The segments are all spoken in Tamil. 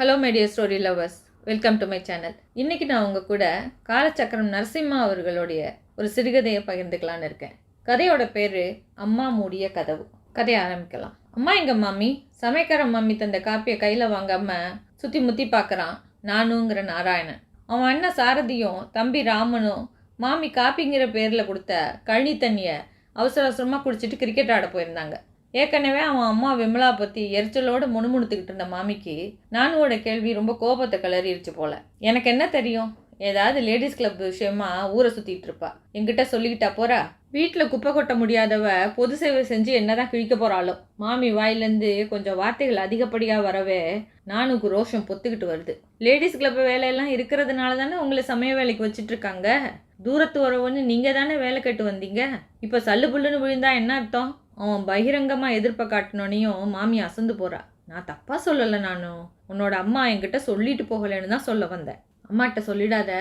Hello my dear story lovers welcome to my channel இன்றைக்கி நான் உங்கள் கூட காலச்சக்கரம் நரசிம்மா அவர்களுடைய ஒரு சிறுகதையை பகிர்ந்துக்கலான்னு இருக்கேன். கதையோட பேர் அம்மா மூடிய கதவு. கதையை ஆரம்பிக்கலாம். அம்மா எங்கள் மாமி? சமைக்கிற மாமி தந்த காப்பியை கையில் வாங்காம சுற்றி முத்தி பார்க்குறான் நானுங்கிற நாராயணன். அவன் அண்ணன் சாரதியும் தம்பி ராமனும் மாமி காப்பிங்கிற பேரில் கொடுத்த கழனி தண்ணியை அவசர அவசரமாக குடிச்சிட்டு கிரிக்கெட் ஆட போயிருந்தாங்க. ஏற்கனவே அவன் அம்மா விமலா பற்றி எரிச்சலோடு முணுமுணுத்துக்கிட்டு இருந்த மாமிக்கு நானுவோட கேள்வி ரொம்ப கோபத்தை கிளறிடுச்சு போல. எனக்கு என்ன தெரியும்? ஏதாவது லேடிஸ் கிளப் விஷயமா ஊரை சுற்றிட்டு இருப்பா. என்கிட்ட சொல்லிக்கிட்டா போறா? வீட்டில் குப்பை கொட்ட முடியாதவ பொது சேவை செஞ்சு என்னதான் கிழிக்க போறாளோ. மாமி வாயிலேருந்து கொஞ்சம் வார்த்தைகள் அதிகப்படியாக வரவே நானுக்கு ரோஷம் பொத்துக்கிட்டு வருது. லேடிஸ் கிளப் வேலையெல்லாம் இருக்கிறதுனால தானே உங்களை சமய வேலைக்கு வச்சுட்டு இருக்காங்க? தூரத்து உறவுன்னு நீங்கள் தானே வேலை கட்டு வந்தீங்க? இப்போ சல்லு புல்லுன்னு விழுந்தா என்ன அர்த்தம்? அவன் பகிரங்கமாக எதிர்ப்பை காட்டினோனையும் மாமி அசந்து போறா. நான் தப்பாக சொல்லலை நானும் உன்னோட அம்மா என்கிட்ட சொல்லிட்டு போகலைன்னு தான் சொல்ல வந்தேன். அம்மாட்ட சொல்லிடாத.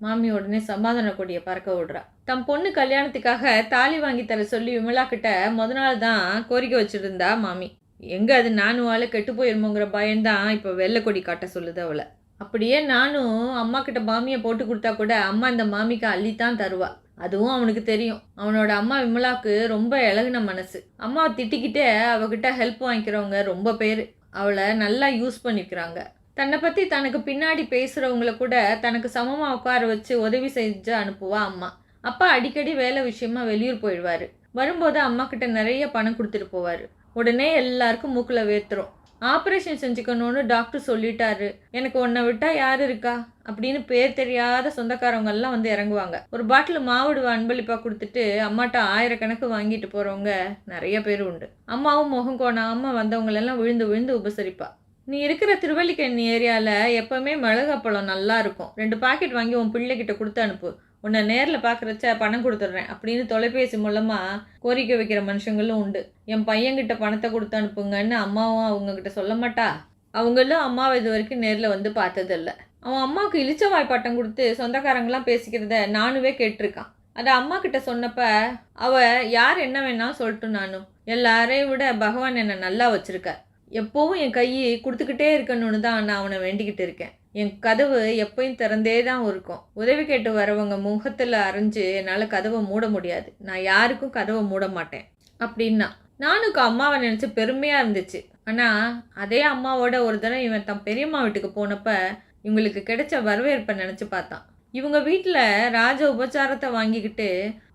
மாமி உடனே சமாதான கொடியை பறக்க விடுறா. தம் பொண்ணு கல்யாணத்துக்காக தாலி வாங்கி தர சொல்லி விமலா கிட்ட முத நாள் தான் கோரிக்கை வச்சிருந்தா மாமி. எங்க அது நானுவால கெட்டு போயிருமோங்கிற பயம்தான் இப்போ வெள்ளை கொடி காட்ட சொல்லுது அவளை. அப்படியே நானும் அம்மா கிட்ட மாமியை போட்டு கொடுத்தா கூட அம்மா இந்த மாமிக்கு அள்ளித்தான் தருவா. அதுவும் அவனுக்கு தெரியும். அவனோட அம்மா விமலாவுக்கு ரொம்ப இழகுன மனசு. அம்மாவை திட்டிக்கிட்டே அவகிட்ட ஹெல்ப் வாங்கிக்கிறவங்க ரொம்ப பேர். அவளை நல்லா யூஸ் பண்ணிக்கிறாங்க. தன்னை பற்றி தனக்கு பின்னாடி பேசுகிறவங்கள கூட தனக்கு சமமாக உட்கார வச்சு உதவி செஞ்சு அனுப்புவா அம்மா. அப்பா அடிக்கடி வேலை விஷயமா வெளியூர் போயிடுவார். வரும்போது அம்மா கிட்ட நிறைய பணம் கொடுத்துட்டு போவார். உடனே எல்லாருக்கும் மூக்கில் வேர்த்துரும் ஆப்ரேஷன் செஞ்சுக்கணும்னு டாக்டர் சொல்லிட்டாரு. எனக்கு உன்னை விட்டா யார் இருக்கா? அப்படின்னு பேர் தெரியாத சொந்தக்காரவங்கெல்லாம் வந்து இறங்குவாங்க. ஒரு பாட்டில் மாவிடுவ அன்பளிப்பாக கொடுத்துட்டு அம்மாட்ட ஆயிரக்கணக்கு வாங்கிட்டு போகிறவங்க நிறைய பேர் உண்டு. அம்மாவும் முகம் கோணாமல் வந்தவங்களெல்லாம் விழுந்து விழுந்து உபசரிப்பா. நீ இருக்கிற திருவல்லிக்கண்ணி ஏரியாவில் எப்போவுமே மிளகாப்பழம் நல்லா இருக்கும். ரெண்டு பாக்கெட் வாங்கி உன் பிள்ளைகிட்ட கொடுத்து அனுப்பு. உன்னை நேரில் பார்க்குறச்ச பணம் கொடுத்துட்றேன் அப்படின்னு தொலைபேசி மூலமாக கோரிக்கை வைக்கிற மனுஷங்களும் உண்டு. என் பையன்கிட்ட பணத்தை கொடுத்து அனுப்புங்கன்னு அம்மாவும் அவங்கக்கிட்ட சொல்ல மாட்டா. அவங்களும் அம்மாவை இது வரைக்கும் நேரில் வந்து பார்த்ததில்ல. அவன் அம்மாவுக்கு இளிச்ச வாய்ப்பாட்டம் கொடுத்து சொந்தக்காரங்களாம் பேசிக்கிறத நானுவே கேட்டிருக்கான். அதை அம்மா கிட்ட சொன்னப்ப அவ யார் என்ன வேணாலும் சொல்லட்டும் நானும் எல்லாரையும் விட பகவான் என்னை நல்லா வச்சுருக்க எப்போவும் என் கை கொடுத்துக்கிட்டே இருக்கணும்னு தான் நான் அவனை வேண்டிக்கிட்டு இருக்கேன். என் கதவு எப்பயும் திறந்தே தான் இருக்கும். உதவி கேட்டு வரவங்க முகத்தில் அரைஞ்சு என்னால் கதவை மூட முடியாது. நான் யாருக்கும் கதவை மூட மாட்டேன். அப்படின்னா நானுக்கு அம்மாவை நினச்சி பெருமையாக இருந்துச்சு. ஆனால் அதே அம்மாவோட ஒரு தடவை இவன் தன் பெரியம்மா வீட்டுக்கு போனப்ப இவங்களுக்கு கிடைச்ச வரவேற்பை நினச்சி பார்த்தான். இவங்க வீட்டில் ராஜ உபச்சாரத்தை வாங்கிக்கிட்டு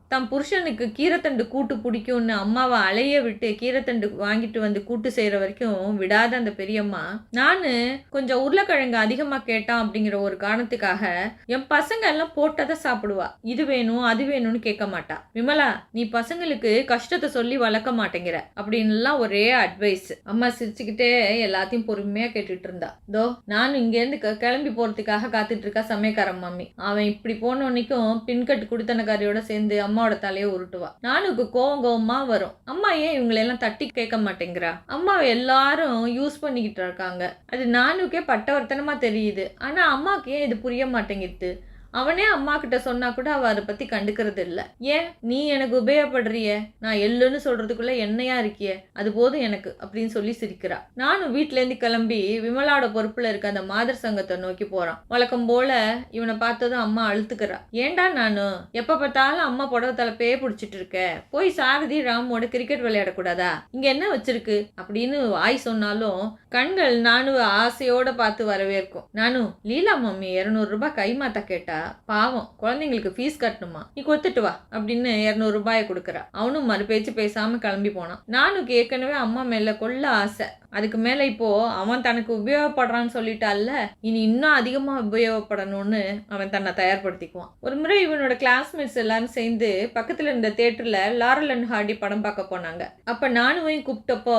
தம் புருஷனுக்கு கீரைத்தண்டு கூட்டு பிடிக்கும்னு அம்மாவை அலைய விட்டு கீரைத்தண்டு வாங்கிட்டு வந்து கூட்டு செய்கிற வரைக்கும் விடாத அந்த பெரியம்மா. நான் கொஞ்சம் உருளைக்கிழங்கு அதிகமாக கேட்டான் அப்படிங்கிற ஒரு காரணத்துக்காக என் பசங்க எல்லாம் போட்டதை சாப்பிடுவா. இது வேணும் அது வேணும்னு கேட்க மாட்டா. விமலா நீ பசங்களுக்கு கஷ்டத்தை சொல்லி வளர்க்க மாட்டேங்கிற அப்படின்லாம் ஒரே அட்வைஸ் அம்மா சிரிச்சுக்கிட்டே எல்லாத்தையும் பொறுமையாக கேட்டுட்டு இருந்தா. தோ நானும் இங்கேருந்து க- கிளம்பி போகிறதுக்காக காத்துட்டு இருக்கா சமயக்காரன் மாமி. அவன் இப்படி போனோன்னைக்கும் பின்கட்டு குடித்தனக்காரியோட சேர்ந்து அம்மா அம்மாவோட தலையை உருட்டுவா. நானுக்கு கோவம் கோவமா வரும். அம்மா ஏன் இவங்களெல்லாம் தட்டி கேட்க மாட்டேங்கிறா? அம்மாவை எல்லாரும் யூஸ் பண்ணிக்கிட்டு இருக்காங்க. அது நானுக்கே பட்டவர்த்தனமா தெரியுது. ஆனா அம்மாவுக்கு ஏன் இது புரிய மாட்டேங்குது? அவனே அம்மா கிட்ட சொன்னா கூட அவ அதை பத்தி கண்டுக்கிறது இல்ல. ஏன்? நீ எனக்கு உபயோகப்படுறிய? நான் எள்ளுன்னு சொல்றதுக்குள்ள என்னையா இருக்கிய? அது போதும் எனக்கு அப்படின்னு சொல்லி சிரிக்கிறா. நானும் வீட்ல இருந்து கிளம்பி விமலாவோட பொறுப்புல இருக்க அந்த மாதர் சங்கத்தை நோக்கி போறான். வழக்கம் போல இவனை பார்த்ததும் அம்மா அழுத்துக்கிறா. ஏன்டா நானு? எப்ப பார்த்தாலும் அம்மா புடவை தலைப்பே பிடிச்சிட்டு இருக்க. போய் சாரதி ராமோட கிரிக்கெட் விளையாடக்கூடாதா? இங்க என்ன வச்சிருக்கு? அப்படின்னு வாய் சொன்னாலும் கண்கள் நானு ஆசையோட பார்த்து வரவேற்கும். நானு லீலா மம்மி இருநூறு ரூபாய் கைமாத்த கேட்டா? பாவம் குழந்தைங்களுக்கு ஃபீஸ் கட்டணுமா? நீ கொடுத்துட்டு வா அப்படின்னு இருநூறு ரூபாயை கொடுக்குறா. அவனும் மறுபேச்சு பேசாம கிளம்பி போனான். நானுக்கு ஏற்கனவே அம்மா மேல கொள்ள ஆசை. அதுக்கு மேல இப்போ அவன் தனக்கு உபயோகப்படுறான்னு சொல்லிட்டால இனி இன்னும் அதிகமா உபயோகப்படணும்னு அவன் தன்னை தயார்படுத்திக்குவான். ஒரு முறை இவனோட கிளாஸ்மேட்ஸ் எல்லாரும் சேர்ந்து பக்கத்துல இருந்த தேட்டர்ல லாரல் அண்ட் ஹார்டி படம் பார்க்க போனாங்க. அப்ப நானுவையும் கூப்பிட்டப்போ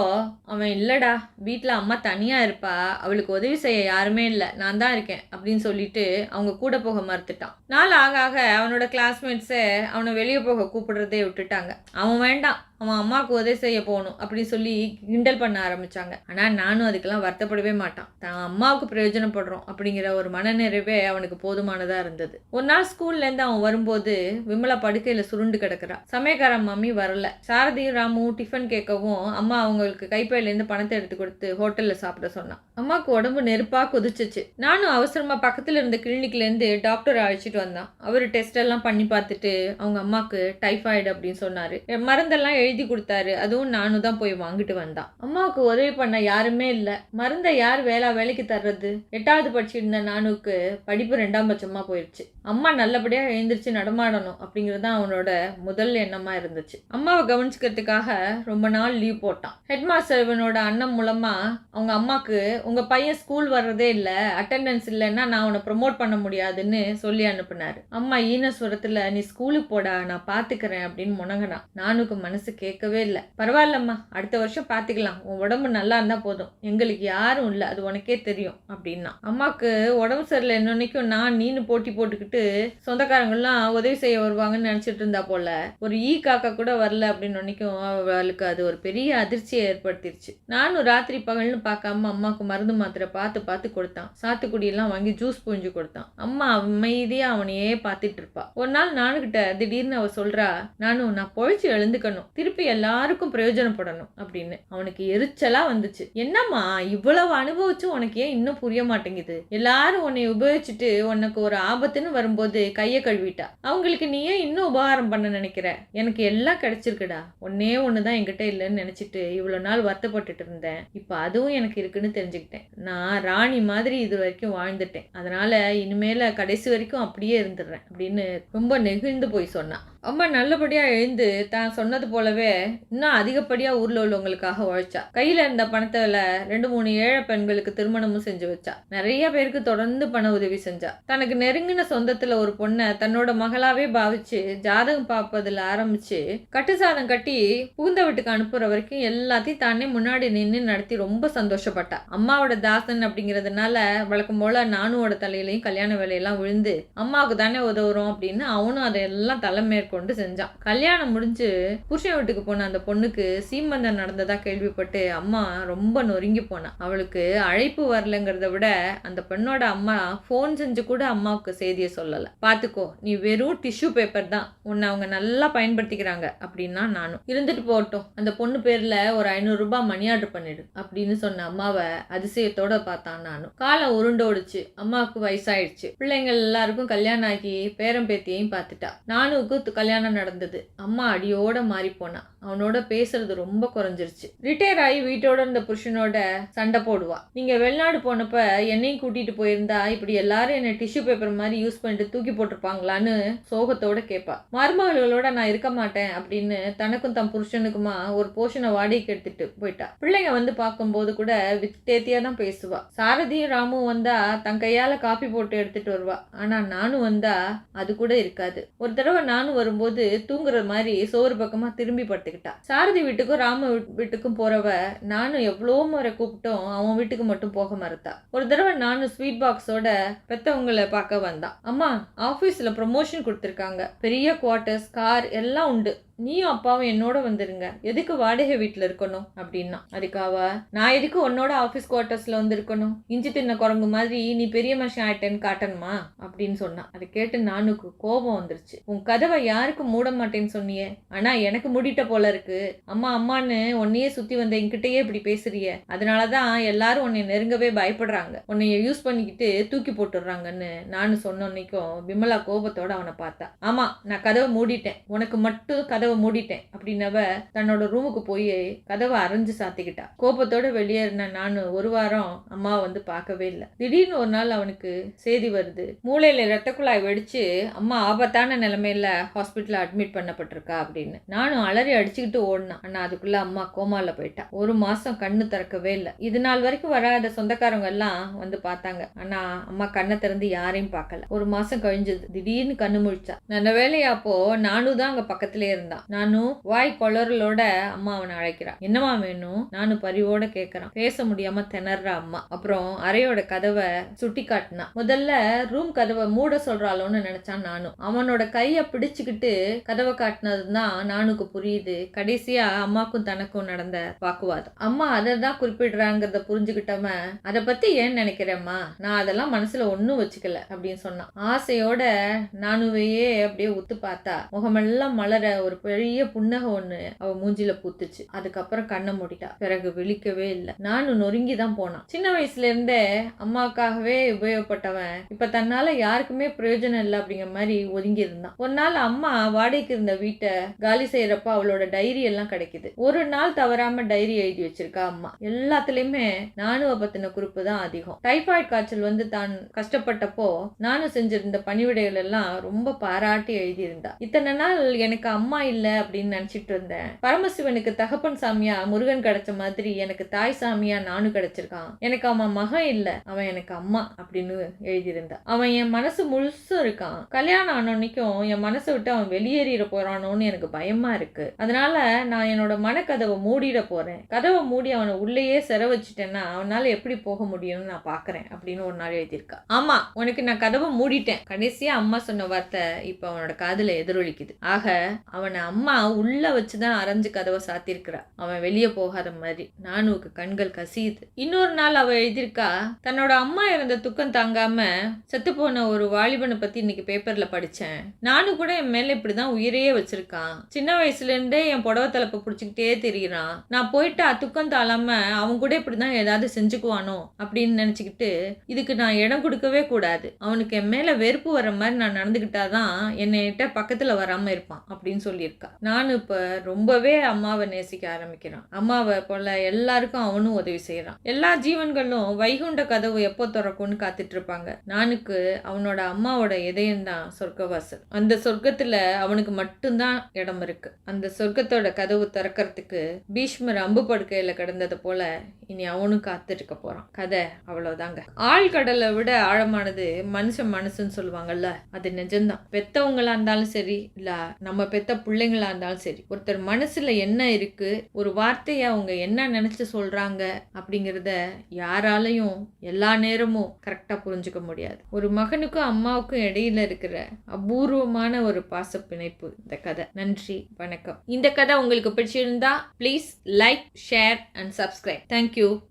அவன் இல்லடா வீட்டில் அம்மா தனியா இருப்பா அவளுக்கு உதவி செய்ய யாருமே இல்லை நான் தான் இருக்கேன் அப்படின்னு சொல்லிட்டு அவங்க கூட போக மறுத்துட்டான். நாள் ஆக ஆக அவனோட கிளாஸ்மேட்ஸை அவனை வெளியே போக கூப்பிடுறதே விட்டுட்டாங்க. அவன் வேண்டாம் அவன் அம்மாவுக்கு உதவி செய்ய போகணும் அப்படின்னு சொல்லி கிண்டல் பண்ண ஆரம்பிச்சாங்க. ஆனால் நானும் அதுக்கெல்லாம் வருத்தப்படவே மாட்டான். தான் அம்மாவுக்கு பிரயோஜனப்படுறோம் அப்படிங்கிற ஒரு மனநிறைவே அவனுக்கு போதுமானதாக இருந்தது. ஒரு நாள் ஸ்கூல்லேருந்து அவன் வரும்போது விமலா படுக்கையில் சுருண்டு கிடக்குறா. சமயக்கார மம்மி வரல. சாரதியும் ராமும் டிஃபன் கேட்கவும் அம்மா அவங்களுக்கு கைப்பையிலேருந்து பணத்தை எடுத்து கொடுத்து ஹோட்டலில் சாப்பிட சொன்னான் அம்மாவுக்கு உடம்பு நெருப்பாக கொதிச்சிச்சு. நானும் அவசரமாக பக்கத்தில் இருந்த கிளினிக்லேருந்து டாக்டர் அழைச்சிட்டு வந்தான். அவர் டெஸ்ட் எல்லாம் பண்ணி பார்த்துட்டு அவங்க அம்மாவுக்கு டைஃபாய்டு அப்படின்னு சொன்னார். மருந்தெல்லாம் எழுதி கொடுத்தாரு. அதுவும் நானும் தான் போய் வாங்கிட்டு வந்தான். அம்மாவுக்கு உதவி பண்ண யாருமே இல்லை. மருந்தை யார் வேளா வேலைக்கு தர்றது? எட்டாவது படிச்சிருந்த நானுக்கு படிப்பு ரெண்டாம் பட்சமாக போயிடுச்சு அம்மா நல்லபடியாக எழுந்திரிச்சு நடமாடணும் அப்படிங்கிறது தான் அவனோட முதல் எண்ணமாக இருந்துச்சு. அம்மாவை கவனிச்சுக்கிறதுக்காக ரொம்ப நாள் லீவ் போட்டான். ஹெட் மாஸ்டர் இவனோட அண்ணன் மூலமாக அவங்க அம்மாவுக்கு உங்கள் பையன் ஸ்கூல் வர்றதே இல்லை அட்டெண்டன்ஸ் இல்லைன்னா நான் உன்னை ப்ரொமோட் பண்ண முடியாதுன்னு சொல்லி அனுப்புனாரு. அம்மா ஈனஸ்வரத்தில் நீ ஸ்கூலுக்கு போடா நான் பார்த்துக்கிறேன் அப்படின்னு முணங்கினான். நானுக்கு மனசு கேட்கவே இல்லை. பரவாயில்லம்மா அடுத்த வருஷம் பார்த்துக்கலாம் உன் உடம்பு நல்லா இருந்தால் போதும். எங்களுக்கு யாரும் இல்லை. அது உனக்கே தெரியும் அப்படின்னா. அம்மாவுக்கு உடம்பு சரியில்லை. என்னன்னைக்கும் நான் நீனு போட்டி போட்டுக்கிட்டு சொந்தக்காரங்கள்லாம் உதவி செய்ய வருவாங்கன்னு நினச்சிட்டு இருந்தா போல. ஒரு ஈ காக்கா கூட வரல அப்படின்னு நினைக்கும் அவளுக்கு அது ஒரு பெரிய அதிர்ச்சியை ஏற்படுத்திருச்சு. நானும் ராத்திரி பகல்னு பார்க்காம அம்மாவுக்கு மருந்து மாத்திரை பார்த்து பார்த்து கொடுத்தான். சாத்துக்குடியெல்லாம் வாங்கி ஜூஸ் புழிஞ்சு கொடுத்தான். அம்மா அமைதியாக அவனையே பார்த்துட்டு இருப்பா. ஒரு நாள் நானுக்கிட்ட திடீர்னு அவ சொல்றா நானும் நான் பொழைச்சி எழுந்துக்கணும். திருப்பி எல்லாருக்கும் பிரயோஜனப்படணும் அப்படின்னு. அவனுக்கு எரிச்சலா வந்துச்சு. என்னம்மா இவ்வளவு அனுபவிச்சு உனக்கு ஏன் இன்னும் புரிய மாட்டேங்குது? எல்லாரும் உன்னை உபயோகிச்சுட்டு உனக்கு ஒரு ஆபத்துன்னு வரும்போது கையை கழுவிட்டா. அவங்களுக்கு நீ ஏன் இன்னும் உபகாரம் பண்ண நினைக்கிற? எனக்கு எல்லாம் கிடைச்சிருக்குடா. ஒன்னே ஒண்ணுதான் என்கிட்ட இல்லைன்னு நினைச்சிட்டு இவ்வளவு நாள் வருத்தப்பட்டுட்டு இருந்தேன். இப்ப அதுவும் எனக்கு இருக்குன்னு தெரிஞ்சுக்கிட்டேன். நான் ராணி மாதிரி இது வரைக்கும் வாழ்ந்துட்டேன். அதனால இனிமேல கடைசி வரைக்கும் அப்படியே இருந்துடுறேன் அப்படின்னு ரொம்ப நெகிழ்ந்து போய் சொன்னான். அம்மா நல்லபடியா எழுந்து தான் சொன்னது போலவே இன்னும் அதிகப்படியா ஊர்ல உள்ளவங்களுக்காக உழைச்சா. கையில இருந்த பணத்தை ரெண்டு மூணு ஏழை பெண்களுக்கு திருமணமும் செஞ்சு வச்சா. நிறைய பேருக்கு தொடர்ந்து பண உதவி செஞ்சா. தனக்கு நெருங்கின சொந்தத்துல ஒரு பொண்ணை தன்னோட மகளாவே பாவிச்சு ஜாதகம் பார்ப்பதுல ஆரம்பிச்சு கட்டு சாதம் கட்டி புகுந்த வீட்டுக்கு அனுப்புற வரைக்கும் எல்லாத்தையும் தானே முன்னாடி நின்று நடத்தி ரொம்ப சந்தோஷப்பட்டா. அம்மாவோட தாசன் அப்படிங்கிறதுனால வழக்கம் போல நானுவோட தலையிலையும் கல்யாண வேலையெல்லாம் விழுந்து அம்மாவுக்கு தானே உதவுறோம் அப்படின்னு அவனும் அதையெல்லாம் தலை மேற்கொண்டு செஞ்சான். கல்யாணம் முடிஞ்சு புருஷன் வீட்டுக்கு போன அந்த பொண்ணுக்கு சீமந்தம் நடந்ததா கேள்விப்பட்டு அம்மா ரொம்ப நொறுங்கி போனான் அவளுக்கு அழைப்பு வரலங்கிறத விட அந்த பெண்ணோட அம்மா ஃபோன் செஞ்சு கூட அம்மாவுக்கு செய்தியை சொல்லல. பாத்துக்கோ நீ வெறும் டிஷ்யூ பேப்பர் தான். உன்னை அவங்க நல்லா பயன்படுத்திக்கிறாங்க. அப்படின்னா நானும். இருந்துட்டு போகட்டும். அந்த பொண்ணு பேர்ல ஒரு ஐநூறு ரூபாய் மணி ஆர்டர் பண்ணிடு. அப்படின்னு சொன்ன அம்மாவை அதிசயத்தோட பார்த்தான் நானும். காலம் உருண்டோடுச்சு அம்மாவுக்கு வயசாயிடுச்சு. பிள்ளைங்கள் எல்லாருக்கும் கல்யாணம் ஆகி பேரம் பேத்தியையும் பார்த்துட்டா. நானுக்கு கல்யாணம் நடந்தது. அம்மா அடியோட மாறி போனா. அவனோட பேசுறது ரொம்ப குறைஞ்சிருச்சு. ரிட்டையர் ஆகி வீட்டோட இருந்த புருஷனோட சண்டை போடுவா. நீங்க வெளிநாடு போனப்ப என்னையும் கூட்டிட்டு போயிருந்தா இப்படி எல்லாரும் என்ன டிஷ்யூ பேப்பர் மாதிரி யூஸ் பண்ணிட்டு தூக்கி போட்டிருப்பாங்களான்னு சோகத்தோட கேட்பா மருமகளோட நான் இருக்க மாட்டேன் அப்படின்னு தனக்கும் தன் புருஷனுக்குமா ஒரு போஷனை வாடகைக்கு எடுத்துட்டு போயிட்டா. பிள்ளைங்க வந்து பார்க்கும்போது கூட வித்தேத்தியா தான் பேசுவா. சாரதியும் ராமும் வந்தா தன் கையால காப்பி போட்டு எடுத்துட்டு வருவா. ஆனா நானும் வந்தா அது கூட இருக்காது. ஒரு தடவை நானும் வரும்போது தூங்குற மாதிரி சோறு பக்கமா திரும்பி படுத்துக்கிட்டா சாரதி வீட்டுக்கும் ராம வீட்டுக்கும் போறவ நானும் எவ்வளோ முறை கூப்பிட்டோம் அவன் வீட்டுக்கு மட்டும் போக மறுத்தா. ஒரு தடவை நானும் ஸ்வீட் பாக்ஸோட பெத்தவங்களை பார்க்க வந்தான் அம்மா ஆபீஸ்ல ப்ரமோஷன் கொடுத்துருக்காங்க. பெரிய குவார்ட்டர்ஸ் கார் எல்லாம் உண்டு. நீயும் அப்பாவும் என்னோட வந்துருங்க. எதுக்கு வாடகை வீட்டில் இருக்கணும்? அப்படின்னா. அதுக்காவ? நான் எதுக்கு உன்னோட ஆஃபீஸ் குவார்ட்டர்ஸில் வந்து இருக்கணும் இஞ்சி தின்ன குரங்கு மாதிரி நீ பெரிய மனுஷன் ஆயிட்டேன்னு காட்டணுமா? அப்படின்னு சொன்னான் அதை கேட்டு நானுக்கு கோபம் வந்துருச்சு. உன் கதவை யாருக்கு மூட மாட்டேன்னு சொன்னியே? ஆனா எனக்கு மூடிட்ட போல இருக்கு. அம்மா அம்மான்னு உன்னையே சுத்தி வந்த என்கிட்டயே இப்படி பேசுறிய. அதனாலதான் எல்லாரும் உன்னை நெருங்கவே பயப்படுறாங்க. உன்னைய யூஸ் பண்ணிக்கிட்டு தூக்கி போட்டுடுறாங்கன்னு நான் சொன்னோன்னைக்கும் விமலா கோபத்தோட அவனை பார்த்தா. ஆமா நான் கதவை மூடிட்டேன். உனக்கு மட்டும் கதவை மூடிட்டேன். அப்படின்னவ தன்னோட ரூமுக்கு போய் கதவை அரைஞ்சு சாத்திக்கிட்டா. கோபத்தோட வெளியேறின நானு ஒரு வாரம் அம்மா வந்து பார்க்கவே இல்லை. திடீர்னு ஒரு நாள் அவனுக்கு செய்தி வருது. மூளையில ரத்த குழாய் வெடிச்சு அம்மா ஆபத்தான நிலைமையில ஹாஸ்பிட்டல் அட்மிட் பண்ணப்பட்டிருக்கா அப்படின்னு. நானும் அலறி அடிச்சுக்கிட்டு ஓடினான். ஆனா அதுக்குள்ள அம்மா கோமால போயிட்டா. ஒரு மாசம் கண்ணு திறக்கவே இல்லை. இது நாள் வரைக்கும் வராத சொந்தக்காரங்க எல்லாம் வந்து பார்த்தாங்க. ஆனா அம்மா கண்ணை திறந்து யாரையும் பார்க்கல. ஒரு மாசம் கழிஞ்சது. திடீர்னு கண்ணு முழிச்சா. நல்ல வேலையா அப்போ நானும் தான் அங்க பக்கத்திலே இருந்தான் நானும் வாய் கொளறலோட அம்மா அவனை அழைக்கிறான் என்னம்மா வேணும் நானும் பரிவோட கேட்கறான் பேச முடியாம திணற அம்மா. அப்புறம் அறையோட கதவை சுட்டி காட்டினா. முதல்ல ரூம் கதவை மூட சொல்றாளோன்னு நினைச்சான் நானும் அவனோட கைய பிடிச்சுக்கிட்டு கதவை காட்டினது தான் நானுக்கு புரியுது. கடைசியா அம்மாக்கும் தனக்கும் நடந்த வாக்குவாதம். அம்மா அதை தான் குறிப்பிடுறாங்கிறத புரிஞ்சுக்கிட்டவன் அதை பத்தி ஏன் நினைக்கிறேம்மா நான் அதெல்லாம் மனசுல ஒன்னும் வச்சுக்கல அப்படின்னு சொன்னான். ஆசையோட நானுவையே அப்படியே உத்து பார்த்தா முகமெல்லாம் மலர ஒரு பெரிய புன்னகை ஒண்ணு அவ மூஞ்சில பூத்துச்சு. அதுக்கப்புறம் கண்ணை மூடிட்டா. பிறகு விழிக்கவே இல்லை. நானும் நொறுங்கி தான் போனான். சின்ன வயசுல இருந்தே அம்மாவுக்காகவே உபயோகப்பட்டவன். இப்ப தன்னால யாருக்குமே பிரயோஜனம் இல்லை அப்படிங்கிற மாதிரி ஒதுங்கி இருந்தான் ஒரு நாள் அம்மா வாடகைக்கு இருந்த வீட்டை காலி செய்யறப்ப அவளோட டைரி எல்லாம் கிடைக்குது. ஒரு நாள் தவறாம டைரி எழுதி வச்சிருக்கா அம்மா. எல்லாத்துலயுமே நானுவ பத்தின குறிப்பு தான் அதிகம். டைபாய்டு காய்ச்சல் வந்து தான் கஷ்டப்பட்டப்போ நானும் செஞ்சிருந்த பணிவிடைகள் எல்லாம் ரொம்ப பாராட்டி எழுதியிருந்தா. இத்தனை நாள் எனக்கு அம்மா இல்ல அப்படின்னு நினச்சிட்டு இருந்தேன். பரமசிவனுக்கு தகப்பன் சாமியா முருகன் கிடைச்ச மாதிரி எனக்கு தாய் சாமியா நானும் கிடைச்சிருக்கான். எனக்கு அவன் மகன் இல்லை அவன் எனக்கு அம்மா அப்படின்னு எழுதியிருந்தா. அவன் என் மனசு முழுசும் இருக்கான். கல்யாணம் ஆனோன்னைக்கும் என் மனசை விட்டு அவன் வெளியேறிட போறானோன்னு எனக்கு பயமா இருக்கு. அதனால நான் என்னோட மனக்கதவை மூடிட போறேன். கதவை மூடி அவனை உள்ளேயே செர வச்சுட்டேன்னா அவனால எப்படி போக முடியும்னு நான் பாக்குறேன் அப்படின்னு ஒரு நாள் எழுதியிருக்கா. ஆமா உனக்கு நான் கதவை மூடிட்டேன். கடைசியா அம்மா சொன்ன வார்த்தை இப்ப அவனோட காதுல எதிரொலிக்குது. ஆக அவனை அம்மா உள்ள வச்சுதான் அரைஞ்சு கதவை சாத்திருக்கிறா அவன் வெளியே போகாத மாதிரி. நானுக்கு கண்கள் கசியுது. இன்னொரு நாள் அவள் எழுதியிருக்கா தன்னோட அம்மா இருந்த துக்கம் தாங்காம செத்து போன ஒரு வாலிபனை பத்தி இன்னைக்கு பேப்பர்ல படிச்சேன். நானும் கூட என் மேல இப்படிதான் உயிரையே வச்சிருக்கான். சின்ன வயசுல இருந்தே என் புடவை தலைப்பை பிடிச்சிக்கிட்டே தெரியிறான். நான் போயிட்டு துக்கம் தாழாம அவன் கூட இப்படிதான் ஏதாவது செஞ்சுக்குவானோ? அப்படின்னு நினைச்சுக்கிட்டு இதுக்கு நான் இடம் கொடுக்கவே கூடாது. அவனுக்கு என் மேல வெறுப்பு வர மாதிரி நான் நடந்துக்கிட்டாதான் என்னை பக்கத்துல வராம இருப்பான் அப்படின்னு சொல்லியிருக்கா நானும் இப்ப ரொம்பவே அம்மாவை நேசிக்க ஆரம்பிக்கிறான். அம்மாவை போல எல்லாருக்கும் அவனும் உதவி செய்யறான் எல்லா ஜீவன்களும் வைகுண்ட கதவு எப்போ திறக்கும்னு காத்துட்டு இருப்பாங்க நானுக்கு அவனோட அம்மாவோட இதயம்தான் சொர்க்கவாசல். அந்த சொர்க்கத்துல அவனுக்கு மட்டும்தான் இடம் இருக்கு. அந்த சொர்க்கத்தோட கதவு திறக்கிறதுக்கு பீஷ்மர் அம்பு படுக்கையில கிடந்தது போல இனி அவனும் காத்துட்டு போறான். கதை அவ்வளவுதாங்க. ஆழ்கடலை விட ஆழமானது மனுஷன் மனசுன்னு சொல்லுவாங்கல்ல அது நிஜம்தான். பெத்தவங்களா இருந்தாலும் சரி இல்ல நம்ம பெத்த பிள்ளைங்களா இருந்தாலும் சரி ஒருத்தர் மனசுல என்ன இருக்கு ஒரு வார்த்தையை அவங்க என்ன நினைச்சு சொல்றாங்க அப்படிங்கிறத யாராலையும் எல்லா நேரமும் கரெக்டா புரிஞ்சுக்க முடியாது. ஒரு மகனுக்கும் அம்மாவுக்கும் இடையில இருக்கிற அபூர்வமான ஒரு பாச பிணைப்பு இந்த கதை. நன்றி வணக்கம். இந்த கதை உங்களுக்கு பிடிச்சிருந்தா please like share and subscribe thank you